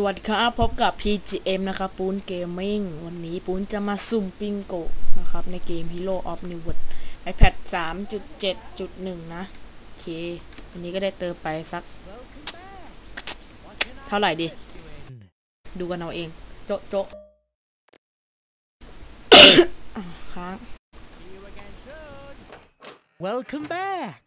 สวัสดีครับพบกับ PGM นะครับปูนเกมมิ่งวันนี้ปูนจะมาสุ่มปิงโกะนะครับ ในเกม Hero of New World iPad 3.7.1 นะโอเควันนี้ก็ได้เติมไปสัก เท่าไหร่ดี ดูกันเอาเอง โจะโจะอะค้าง Welcome back.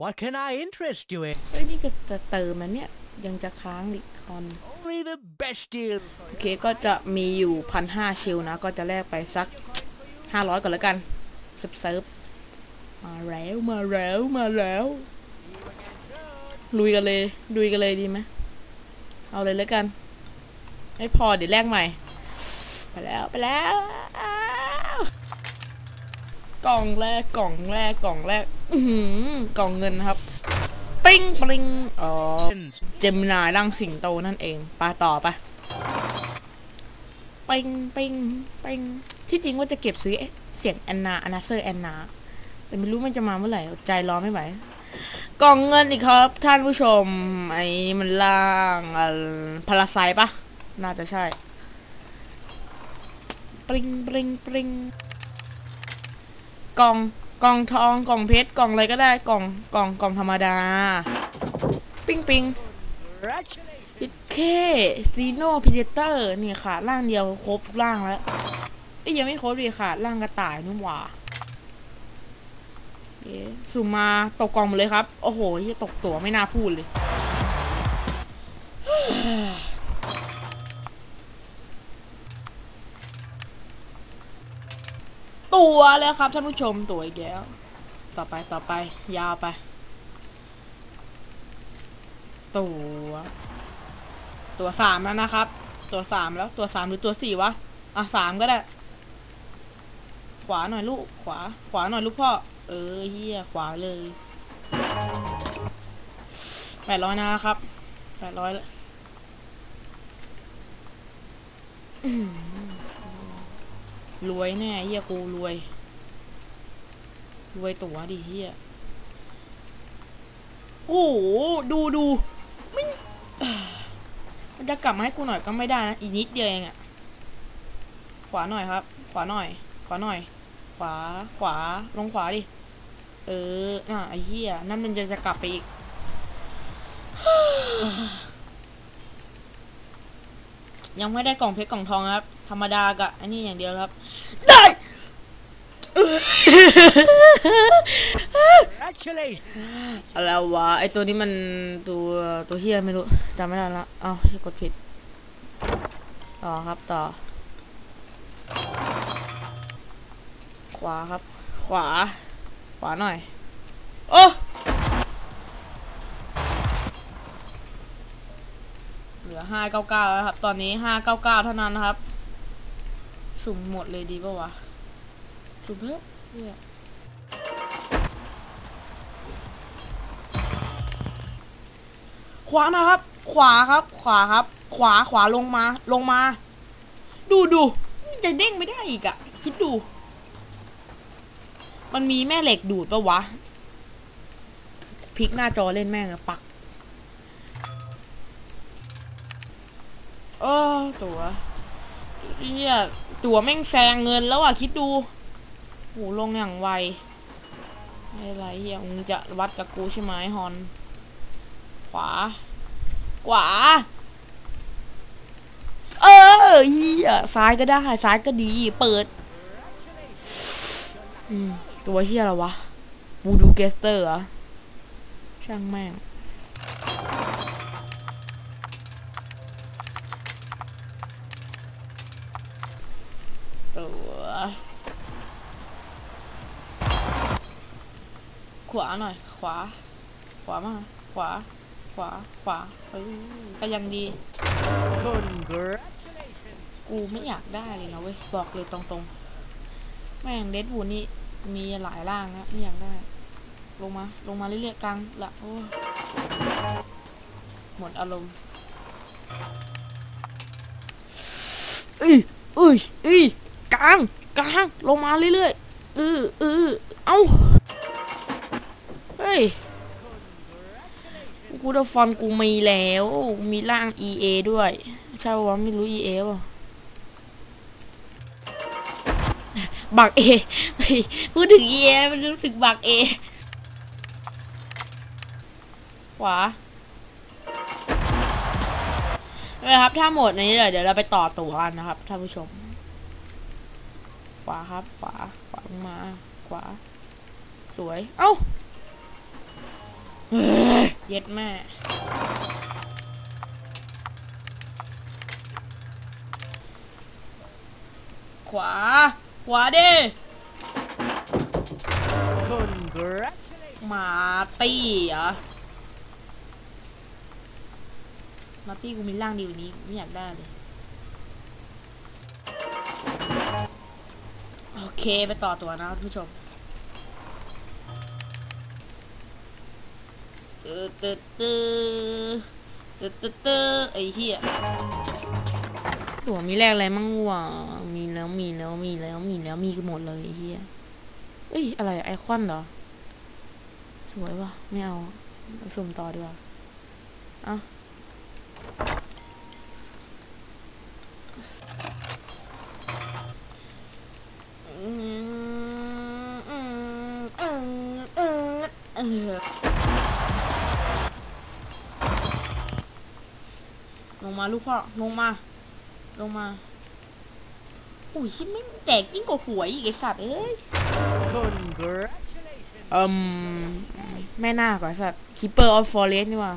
What can I interest you in? เอ้ยนี่ก็จะเติมแล้วเนี่ยยังจะค้างอีกคอน Only the best deal. โอเคก็จะมีอยู่พันห้าชิลนะ ก็จะแลกไปสักห้าร้อยก่อนแล้วกันเซิร์ฟเซิร์ฟมาแล้วมาแล้วมาแล้วลุยกันเลยลุยกันเลยดีไหมเอาเลยแล้วกัน ไม่พอเดี๋ยวแลกใหม่ ไปแล้วไปแล้ว กล่องแรกกล่องแรกกล่องแรก อืกล่องเงินนะครับ ปิ้งปริงอ๋อเจมินายร่างสิงโตนั่นเองไปต่อไปปิงปิงปิงที่จริงว่าจะเก็บซื้อเสียงแอนนาอนาเซอร์แอนนาแต่ไม่รู้มันจะมาเมื่อไหร่ใจรอไม่ไหวกล่องเงินอีกครับ ท่านผู้ชม ไอ้มันล่างพาราไซปะน่าจะใช่ ปริงปริงปริงกล่อง กล่องทองกล่องเพชรกล่องอะไรก็ได้กล่องกล่องกล่องธรรมดา ปิ้งปิงยิดเคซีโนพิเตอร์นี่ยขาดร่างเดียวครบทุกร่างแล้วเอ้ยยังไม่ครบดีขาดร่างกระต่ายนุ่มหว่าเอสุมมาตกกล่องหมดเลยครับ โอ้โหที่ตกตัวไม่น่าพูดเลย ตัวแล้วครับท่านผู้ชมตัวอีกแล้ว ต่อไปต่อไป ยาวไป ตัว ตัวสามแล้วนะครับ ตัวสามแล้วตัวสามหรือตัวสี่วะ อะสามก็ได้ ขวาหน่อยลูก ขวา ขวาหน่อยลูกพ่อ เออเฮียขวาเลยแปดร้อยนะครับแปดร้อยแล้ว รวยแน่เฮียกูรวย รวยตัวดิเฮียโอ้โหดูดูไม่มันจะกลับมาให้กูหน่อยก็ไม่ได้นะ อีกนิดเดียวเองอะขวาหน่อยครับ ขวาหน่อย ขวาหน่อย ขวาขวาลงขวาดิ เออ อะไอ้เหี้ยนั่นมันจะจะกลับไปอีก ยังไม่ได้กล่องเพชรกล่องทองครับ ธรรมดากับอันนี้อย่างเดียวครับ ได้ Congratulations. อะไรวะไอตัวนี้มันตัวตัวเฮียไม่รู้จำไม่ได้ละเอ้าฉันกดผิด ต่อครับต่อ ขวาครับ ขวา ขวาหน่อย โอ้เห ลือห้าเก้าเก้าแล้วครับ ตอนนี้ห้าเก้าเก้าเท่านั้นนะครับ สุ่มหมดเลยดีป่าวะ สุ่มเพิ่มเนี่ยขวานะครับ ขวาครับ ขวาครับ ขวาขวาลงมา ลงมา ดูดูจะเด้งไม่ได้อีกอะคิดดู มันมีแม่เหล็กดูดปะวะพลิกหน้าจอเล่นแม่งอะปัก เออตัวเฮียตัวแม่งแซงเงินแล้วอะ คิดดูโหลงอย่างไวไม่ไรเฮียมึงจะวัดกับกูใช่ไหมฮอน ขวา ขวา เออเฮียซ้ายก็ได้ ซ้ายก็ดี เปิดอืมตัวเฮียอะไรวะบูดูเกสเตอร์เหรอช่างแม่ง ตัว ขวาหน่อย ขวา ขวามาขวา ขวา ขวาเออก็ยังดี Congratulations. กูไม่อยากได้เลยนะเว้ย บอกเลยตรงๆ แม่งเดดวูนี่มีหลายร่างนะไม่อยากได้ ลงมา ลงมาเรื่อยๆกลางละโอ้ยหมดอารมณ์เอ้ยเอ้ยเอ้ยกลางกลางลงมาเรื่อยๆเออเออเอ้าเฮ้ยกูกูดฟอนกูมีแล้ว มีร่าง EA ด้วย ใช่ปะวะไม่รู้ EA ป่ะบักเอ พูดถึง EA มันรู้สึกบักเอขวานะครับ ถ้าหมดนี้เดี๋ยวเดี๋ยวเราไปต่อตัวกันนะครับท่านผู้ชม ขวาครับ ขวา ขวามา ขวา สวย เอ้า เย็ดแม่ขวา ขวาดิมาตี้เหรอ มาตี้กูมีร่างดีกว่านี้ไม่อยากได้เลย โอเค ไปต่อตัวนะท่านผู้ชม ตืดตืดตืดตืดตืดตืดไอ้เหี้ยตัวมีแรกอะไรมั่งวะมีแล้วมีแล้วมีแล้วมีแล้วมีกันหมดเลยไอ้เหี้ยเอ้ยอะไรไอคอนเหรอ สวยว่ะไม่เอาสุ่มต่อดีกว่าอะ มาลูกพ่อลงมา ลงมาอุ้ยชิบไม่งแตกยิ่งกว่าหวยอีกไอสัตว์เอ้ย Congratulations. เอืมแม่นาคเหรอสัตว์ Keeper of Forest นี่ว่ะ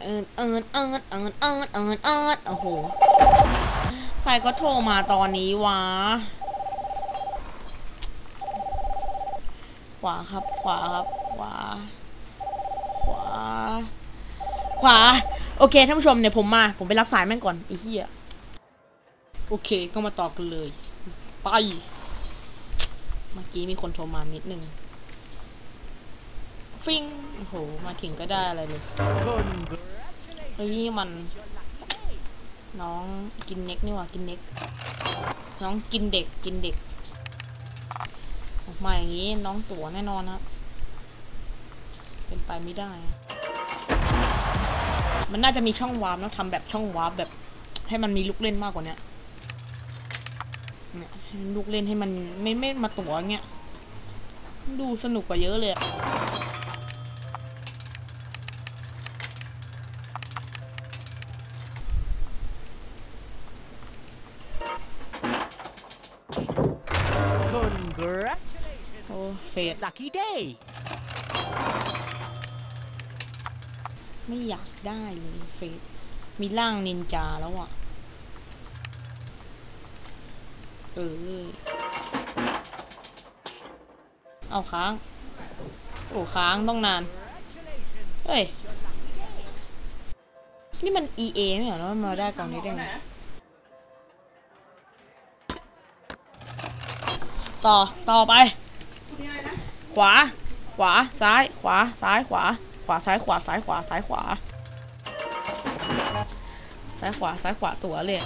เอินเอินเอินเอินเอินเอินเอินโอ้โหใครก็โทรมาตอนนี้วะขวาครับขวาครับขวาข วา ขวา โอเคท่านผู้ชมเนี่ยผมมา ผมไปรับสายแม่งก่อนไอ้เหี้ย โอเคก็มาต่อกันเลย ไป เมื่อกี้มีคนโทรมานิดนึง ฟิงโอ้โห มาถึงก็ได้อะไรเลยเฮ้ยนี่มัน น้องกินเน็กนี่หว่ากินเน็ก น้องกินเด็กกินเด็กออกมาอย่างนี้น้องตั๋วแน่นอนครับ เป็นไปไม่ได้ มันน่าจะมีช่องวาร์ปแล้วทำแบบช่องวาร์ปแบบ ให้มันมีลูกเล่นมากกว่าเนี้ยเนี่ยให้มันลูกเล่นให้มันไม่ไม่มาตั๋วเงี้ย ดูสนุกกว่าเยอะเลยอะ Congratulations. โอ้เฟด Lucky day. ไม่อยากได้เลยเฟสมีร่างนินจาแล้วอะ เออ เอาค้าง โอ้ค้างต้องนาน เฮ้ย นี่มัน EA ไม่เหรอแล้วมันมาได้กล่องนี้ได้ไง ต่อ ต่อไป ขวา ขวา ซ้าย ขวา ซ้าย ขวา ขวาซ้ายขวาซ้ายขวาซ้ายขวาซ้ายขวาซ้ายขวาตัวเลย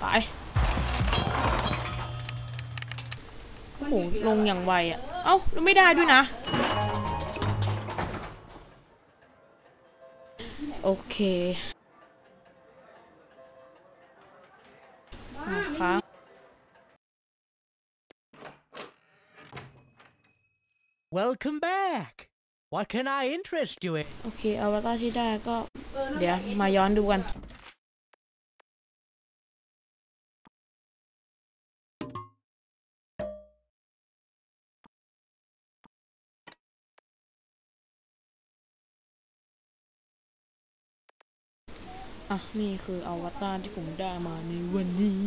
ไปโอ้โหลงอย่างไวอะ เอ้าแล้วไม่ได้ด้วยนะ โอเคอะค้าง Welcome back. What can I interest you in? โอเคอวตารที่ได้ก็ เดี๋ยวมาย้อนดูกัน อะ นี่คืออวตารที่ผมได้มาในวันนี้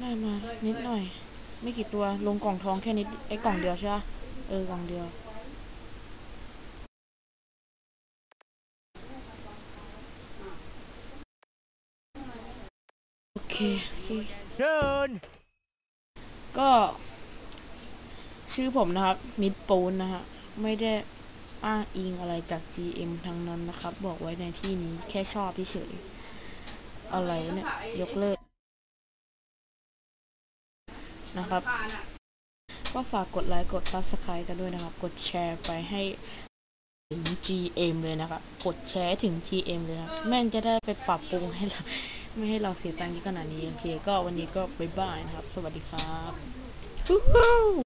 ได้มานิดหน่อย ไม่กี่ตัวลงกล่องทองแค่นิดไอ้กล่องเดียวใช่ไหมเออกล่องเดียว โอเคโอเคเชิญก็ ชื่อผมนะครับ มิดปูนนะฮะ ไม่ได้อ้างอิงอะไรจาก GM ทั้งนั้นนะครับ บอกไว้ในที่นี้แค่ชอบเฉยอะไรเนี่ย ยกเลิก นะครับ ก็ฝากกดไลค์กด subscribe กันด้วยนะครับ กดแชร์ไปให้ถึง GM เลยนะครับกดแชร์ถึง GM เลยครับแม่งจะได้ไปปรับปรุงให้เราไม่ให้เราเสียตังค์ยอะขนาดนี้ โอเค ก็วันนี้ก็บ๊ายบายนะครับ สวัสดีครับ